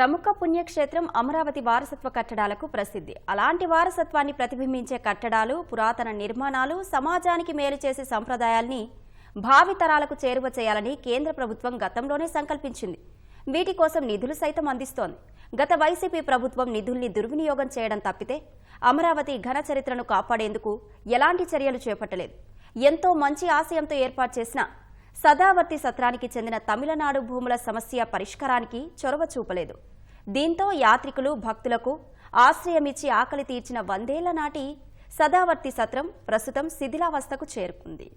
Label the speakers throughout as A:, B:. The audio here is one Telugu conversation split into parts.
A: ప్రముఖ పుణ్యక్షేత్రం అమరావతి వారసత్వ కట్టడాలకు ప్రసిద్ధి. అలాంటి వారసత్వాన్ని ప్రతిబింబించే కట్టడాలు పురాతన నిర్మాణాలు సమాజానికి మేలు చేసే సంప్రదాయాల్ని భావితరాలకు చేరువ చేయాలని కేంద్ర ప్రభుత్వం గతంలోనే సంకల్పించింది. వీటి కోసం నిధులు సైతం అందిస్తోంది. గత వైసీపీ ప్రభుత్వం నిధుల్ని దుర్వినియోగం చేయడం తప్పితే అమరావతి ఘన చరిత్రను కాపాడేందుకు ఎలాంటి చర్యలు చేపట్టలేదు. ఎంతో మంచి ఆశయంతో ఏర్పాటు చేసిన సదావర్తి సత్రానికి చెందిన తమిళనాడు భూముల సమస్య పరిష్కారానికి చొరవ చూపలేదు. దీంతో యాత్రికులు భక్తులకు ఆశ్రయమిచ్చి ఆకలి తీర్చిన వందేళ్ళ నాటి సదావర్తి సత్రం ప్రస్తుతం శిథిలావస్థకు చేరుకుంది.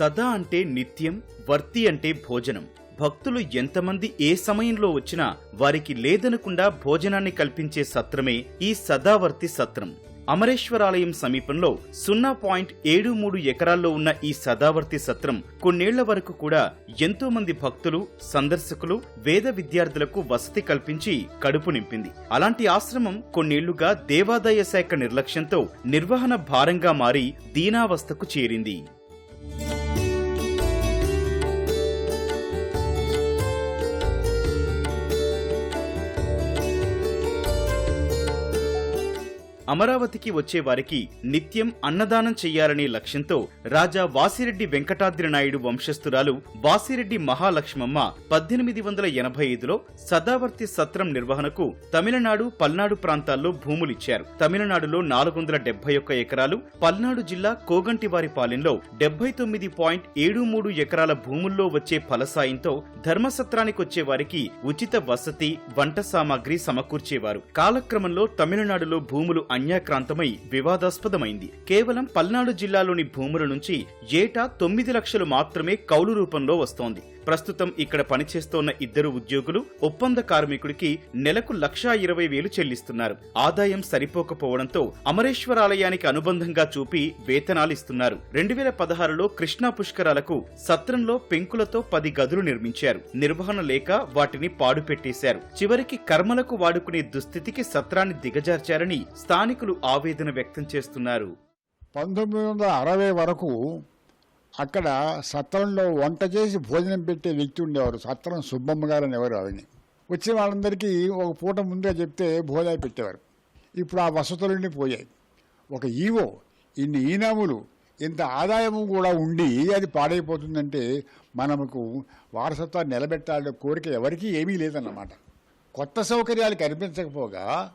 B: సదా అంటే నిత్యం వర్తి అంటే భోజనం. భక్తులు ఎంతమంది ఏ సమయంలో వచ్చినా వారికి లేదనకుండా భోజనాన్ని కల్పించే సత్రమే ఈ సదావర్తి సత్రం. అమరేశ్వరాలయం సమీపంలో సున్నా పాయింట్ ఏడు మూడు ఎకరాల్లో ఉన్న ఈ సదావర్తి సత్రం కొన్నేళ్ళ వరకు కూడా ఎంతో మంది భక్తులు సందర్శకులు వేద విద్యార్థులకు వసతి కల్పించి కడుపు నింపింది. అలాంటి ఆశ్రమం కొన్నేళ్ళుగా దేవాదాయ శాఖ నిర్లక్ష్యంతో నిర్వహణ భారంగా మారి దీనావస్థకు చేరింది. అమరావతికి వచ్చే వారికి నిత్యం అన్నదానం చెయ్యాలనే లక్ష్యంతో రాజా వాసిరెడ్డి వెంకటాద్రి నాయుడు వంశస్థురాలు వాసిరెడ్డి మహాలక్ష్మమ్మ పద్దెనిమిది వందల ఎనభై ఐదులో సదావర్తి సత్రం నిర్వహణకు తమిళనాడు పల్నాడు ప్రాంతాల్లో భూములిచ్చారు. తమిళనాడులో నాలుగు వందల డెబ్బై ఒక్క ఎకరాలు పల్నాడు జిల్లా కోగంటివారిపాలెంలో డెబ్బై తొమ్మిది పాయింట్ ఏడు మూడు ఎకరాల భూముల్లో వచ్చే ఫలసాయంతో ధర్మసత్రానికొచ్చే వారికి ఉచిత వసతి వంట సామాగ్రి సమకూర్చేవారు. కాలక్రమంలో తమిళనాడులో భూములు అన్యాక్రాంతమై వివాదాస్పదమైంది. కేవలం పల్నాడు జిల్లాలోని భూముల నుంచి ఏటా తొమ్మిది లక్షలు మాత్రమే కౌలు రూపంలో వస్తోంది. ప్రస్తుతం ఇక్కడ పనిచేస్తోన్న ఇద్దరు ఉద్యోగులు ఒప్పంద కార్మికుడికి నెలకు లక్షా ఇరవై వేలు చెల్లిస్తున్నారు. ఆదాయం సరిపోకపోవడంతో అమరేశ్వరాలయానికి అనుబంధంగా చూపి వేతనాలు ఇస్తున్నారు రెండు వేల పదహారులో కృష్ణా పుష్కరాలకు సత్రంలో పెంకులతో పది గదులు నిర్మించారు. నిర్వహణ లేక వాటిని పాడుపెట్టేశారు. చివరికి కర్మలకు వాడుకునే దుస్థితికి సత్రాన్ని దిగజార్చారని స్థానికులు ఆవేదన వ్యక్తం చేస్తున్నారు.
C: పంతొమ్మిది వందల అరవై వరకు అక్కడ సత్రంలో వంట చేసి భోజనం పెట్టే వ్యక్తి ఉండేవారు. సత్రం సుబ్బమ్మ గారు అనేవారు ఆవిడని. వచ్చిన వాళ్ళందరికీ ఒక పూట ముందుగా చెప్తే భోజనాలు పెట్టేవారు. ఇప్పుడు ఆ వసతులన్నీ పోయాయి. ఒక ఈవో ఇన్ని ఈనాములు ఇంత ఆదాయము కూడా ఉండి అది పాడైపోతుందంటే మనకు వారసత్వాన్ని నిలబెట్టాలనే కోరిక ఎవరికీ ఏమీ లేదన్నమాట. కొత్త సౌకర్యాలు కనిపించకపోగా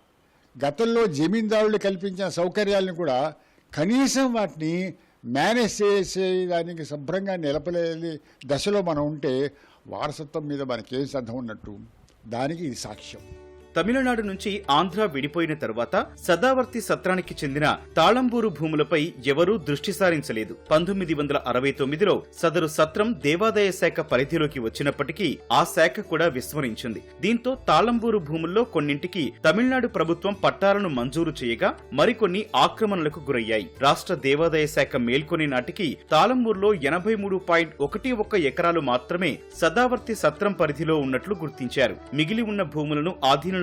C: గతంలో జమీందారులు కల్పించిన సౌకర్యాలను కూడా కనీసం వాటిని మేనేజ్ చేసేదానికి శుభ్రంగా నిలపలేని దశలో మనం ఉంటే వారసత్వం మీద మనకేం సంధం ఉన్నట్టు? దానికి ఇది సాక్ష్యం.
B: తమిళనాడు నుంచి ఆంధ్ర విడిపోయిన తరువాత సదావర్తి సత్రానికి చెందిన తాళంబూరు భూములపై ఎవరూ దృష్టి సారించలేదు. పంతొమ్మిది వందల అరవై తొమ్మిదిలో సదరు సత్రం దేవాదాయ శాఖ పరిధిలోకి వచ్చినప్పటికీ ఆ శాఖ కూడా విస్మరించింది. దీంతో తాళంబూరు భూముల్లో కొన్నింటికి తమిళనాడు ప్రభుత్వం పట్టాలను మంజూరు చేయగా మరికొన్ని ఆక్రమణలకు గురయ్యాయి. రాష్ట్ర దేవాదాయ శాఖ మేల్కొని నాటికి తాళంబూరులో ఎనభై మూడు పాయింట్ ఒకటి ఒక్క ఎకరాలు మాత్రమే సదావర్తి సత్రం పరిధిలో ఉన్నట్లు గుర్తించారు. మిగిలి ఉన్న భూములను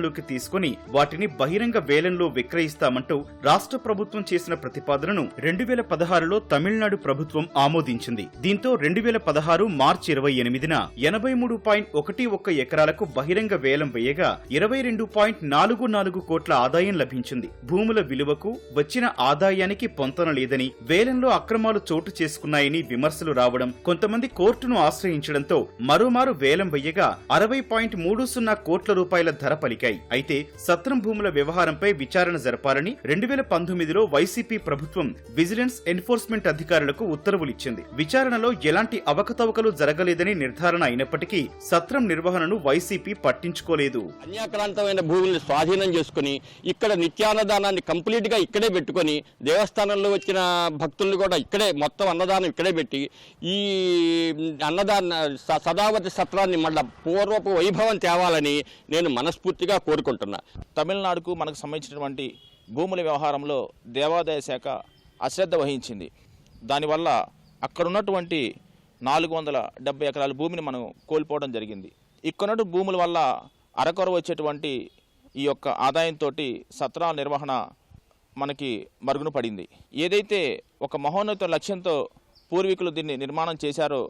B: పరిగణలోకి తీసుకుని వాటిని బహిరంగ వేలంలో విక్రయిస్తామంటూ రాష్ట్ర ప్రభుత్వం చేసిన ప్రతిపాదనను రెండు వేల పదహారులో తమిళనాడు ప్రభుత్వం ఆమోదించింది. దీంతో రెండు వేల పదహారు మార్చి ఇరవై ఎనిమిదిన ఎనభై మూడు పాయింట్ ఒకటి ఒక్క ఎకరాలకు బహిరంగ వేలం వేయగా ఇరవై రెండు పాయింట్ నాలుగు నాలుగు కోట్ల ఆదాయం లభించింది. భూముల విలువకు వచ్చిన ఆదాయానికి పొంతన లేదని వేలంలో అక్రమాలు చోటు చేసుకున్నాయని విమర్శలు రావడం కొంతమంది కోర్టును ఆశ్రయించడంతో మరోమారు వేలం వెయ్యగా అరవై పాయింట్ మూడు సున్నా కోట్ల రూపాయల ధర పలికాయి. అయితే సత్రం భూముల వ్యవహారంపై విచారణ జరపాలని రెండు వేల పంతొమ్మిదిలో వైసీపీ ప్రభుత్వం విజిలెన్స్ ఎన్ఫోర్స్మెంట్ అధికారులకు ఉత్తర్వులిచ్చింది. విచారణలో ఎలాంటి అవకతవకలు జరగలేదని నిర్ధారణ అయినప్పటికీ సత్రం నిర్వహణను వైసీపీ పట్టించుకోలేదు.
D: అన్యాక్రాంతమైన భూముల్ని స్వాధీనం చేసుకుని ఇక్కడ నిత్యాన్నదానాన్ని కంప్లీట్గా ఇక్కడే పెట్టుకొని దేవస్థానంలో వచ్చిన భక్తుల్ని కూడా ఇక్కడే మొత్తం అన్నదానం ఇక్కడే పెట్టి ఈ అన్నదాన సదావతి సత్రాన్ని మళ్ళా పూర్వపు వైభవం తేవాలని నేను మనస్ఫూర్తిగా కోరుకుంటున్నా.
E: తమిళనాడుకు మనకు సంబంధించినటువంటి భూముల వ్యవహారంలో దేవాదాయ శాఖ అశ్రద్ధ వహించింది. దానివల్ల అక్కడ ఉన్నటువంటి నాలుగు వందల డెబ్బై ఎకరాల భూమిని మనం కోల్పోవడం జరిగింది. ఇక్కడ భూముల వల్ల అరకొర వచ్చేటువంటి ఈ యొక్క ఆదాయంతో సత్రాల నిర్వహణ మనకి మరుగున పడింది. ఏదైతే ఒక మహోన్నత లక్ష్యంతో పూర్వీకులు దీన్ని నిర్మాణం చేశారో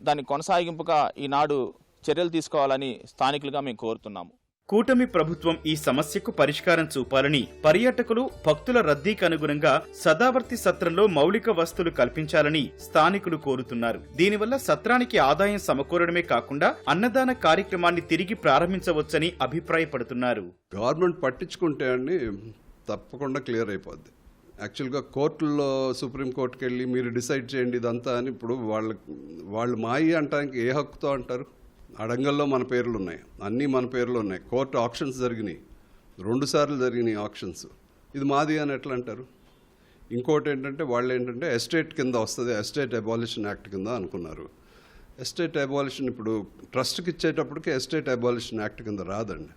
E: దాని కొనసాగింపుగా ఈనాడు చర్యలు తీసుకోవాలని స్థానికులుగా మేము కోరుతున్నాము.
B: కూటమి ప్రభుత్వం ఈ సమస్యకు పరిష్కారం చూపాలని పర్యాటకులు భక్తుల రద్దీకి అనుగుణంగా సదావర్తి సత్రంలో మౌలిక వస్తువులు కల్పించాలని స్థానికులు కోరుతున్నారు. దీనివల్ల సత్రానికి ఆదాయం సమకూరడమే కాకుండా అన్నదాన కార్యక్రమాన్ని తిరిగి ప్రారంభించవచ్చని అభిప్రాయపడుతున్నారు.
F: గవర్నమెంట్ పట్టించుకుంటే అండి తప్పకుండా క్లియర్ అయిపోద్ది. యాక్చువల్గా కోర్టుల్లో సుప్రీంకోర్టుకి వెళ్ళి మీరు డిసైడ్ చేయండి ఇదంతా అని ఇప్పుడు వాళ్ళ వాళ్ళు మాయి అంటానికి ఏ హక్కుతో అంటారు? అడంగల్లో మన పేర్లు ఉన్నాయి అన్నీ మన పేర్లు ఉన్నాయి. కోర్టు ఆప్షన్స్ జరిగినాయి. రెండు సార్లు జరిగినాయి ఆప్షన్స్ ఇది మాది అని ఎట్లా అంటారు? ఇంకోటి ఏంటంటే వాళ్ళు ఏంటంటే ఎస్టేట్ కింద వస్తుంది ఎస్టేట్ అబాలిషన్ యాక్ట్ కింద అనుకున్నారు. ఎస్టేట్ అబాలిషన్ ఇప్పుడు ట్రస్ట్కి ఇచ్చేటప్పటికి ఎస్టేట్ అబాలిషన్ యాక్ట్ కింద రాదండి.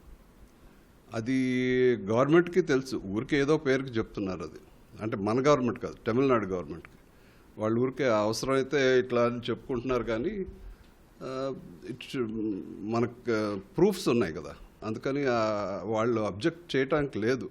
F: అది గవర్నమెంట్కి తెలుసు. ఊరికే ఏదో పేరుకి చెప్తున్నారు అది. అంటే మన గవర్నమెంట్ కాదు తమిళనాడు గవర్నమెంట్కి. వాళ్ళు ఊరికే అవసరమైతే ఇట్లా అని చెప్పుకుంటున్నారు కానీ ఇట్ మనకు ప్రూఫ్స్ ఉన్నాయి కదా. అందుకని వాళ్ళు అబ్జెక్ట్ చేయటానికి లేదు.